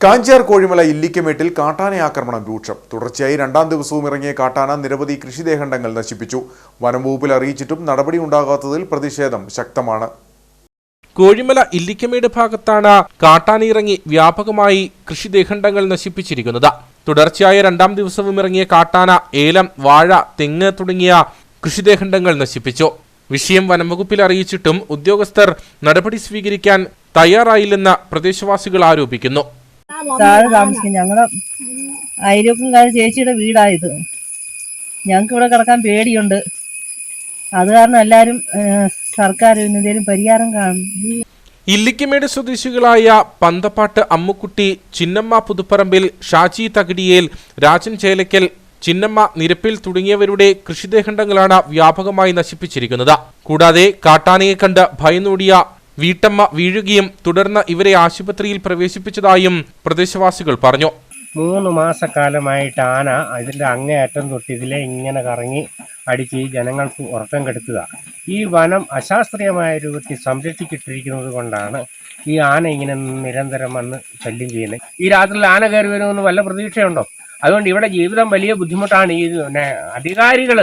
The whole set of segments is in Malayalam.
കാഞ്ചാർ കോഴിമല ഇല്ലിക്കമേട്ടിൽ കാട്ടാന ആക്രമണം രൂക്ഷം. തുടർച്ചയായി രണ്ടാം ദിവസവും ഇറങ്ങിയ കാട്ടാന നിരവധി കൃഷിദേഹണ്ഡങ്ങൾ നശിപ്പിച്ചു. വനം വകുപ്പിൽ അറിയിച്ചിട്ടും നടപടി ഉണ്ടാകാത്തതിൽ പ്രതിഷേധം ശക്തമാണ്. കോഴിമല ഇല്ലിക്കമേട് ഭാഗത്താണ് കാട്ടാന ഇറങ്ങി വ്യാപകമായി കൃഷിദേഹണ്ഡങ്ങൾ നശിപ്പിച്ചിരിക്കുന്നത്. തുടർച്ചയായ രണ്ടാം ദിവസവും ഇറങ്ങിയ കാട്ടാന ഏലം വാഴ തെങ്ങ് തുടങ്ങിയ കൃഷിദേഹണ്ഡങ്ങൾ നശിപ്പിച്ചു. വിഷയം വനംവകുപ്പിൽ അറിയിച്ചിട്ടും ഉദ്യോഗസ്ഥർ നടപടി സ്വീകരിക്കാൻ തയ്യാറായില്ലെന്ന് പ്രദേശവാസികൾ ആരോപിക്കുന്നു. താഴെ താമസിക്കും അയലൊക്കും കാര്യം ചേച്ചിയുടെ വീടായത് ഞങ്ങൾക്ക് ഇവിടെ കിടക്കാൻ പേടിയുണ്ട്. അത് കാരണം എല്ലാവരും സർക്കാർ എന്തെങ്കിലും പരിഹാരം കാണും. ഇല്ലിക്കമേട് സ്വദേശികളായ പന്തപ്പാട്ട് അമ്മുക്കുട്ടി ചിന്നമ്മ പുതുപ്പറമ്പിൽ ഷാജി തകിടിയേൽ രാജൻ ചേലക്കൽ ചിന്നമ്മ നിരപ്പിൽ തുടങ്ങിയവരുടെ കൃഷിദേഹണ്ഡങ്ങളാണ് വ്യാപകമായി നശിപ്പിച്ചിരിക്കുന്നത്. കൂടാതെ കാട്ടാനയെ കണ്ട് ഭയന്നോടിയ വീട്ടമ്മ വീഴുകയും തുടർന്ന് ഇവരെ ആശുപത്രിയിൽ പ്രവേശിപ്പിച്ചതായും പ്രദേശവാസികൾ പറഞ്ഞു. മൂന്ന് മാസക്കാലമായിട്ട് ആന അതിന്റെ അങ്ങേയറ്റം തൊട്ട് ഇതിലെ ഇങ്ങനെ കറങ്ങി അടിച്ച് ജനങ്ങൾക്ക് ഉറക്കം കെടുത്തുക. ഈ വനം അശാസ്ത്രീയമായ രൂപത്തിൽ സംരക്ഷിച്ചിട്ടിരിക്കുന്നത് കൊണ്ടാണ് ഈ ആന ഇങ്ങനെ നിരന്തരം വന്ന് ശല്യം ചെയ്യുന്നത്. ഈ രാത്രിയിൽ ആന കയറി വരുമെന്ന് വല്ല പ്രതീക്ഷയുണ്ടോ? അതുകൊണ്ട് ഇവിടെ ജീവിതം വലിയ ബുദ്ധിമുട്ടാണ്. ഈ അധികാരികൾ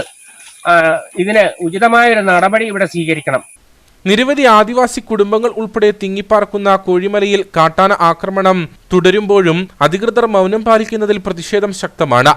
ഇതിന് ഉചിതമായൊരു നടപടി ഇവിടെ സ്വീകരിക്കണം. നിരവധി ആദിവാസി കുടുംബങ്ങൾ ഉൾപ്പെടെ തിങ്ങിപ്പാർക്കുന്ന കോഴിമലയിൽ കാട്ടാന ആക്രമണം തുടരുമ്പോഴും അധികൃതർ മൗനം പാലിക്കുന്നതിൽ പ്രതിഷേധം ശക്തമാണ്.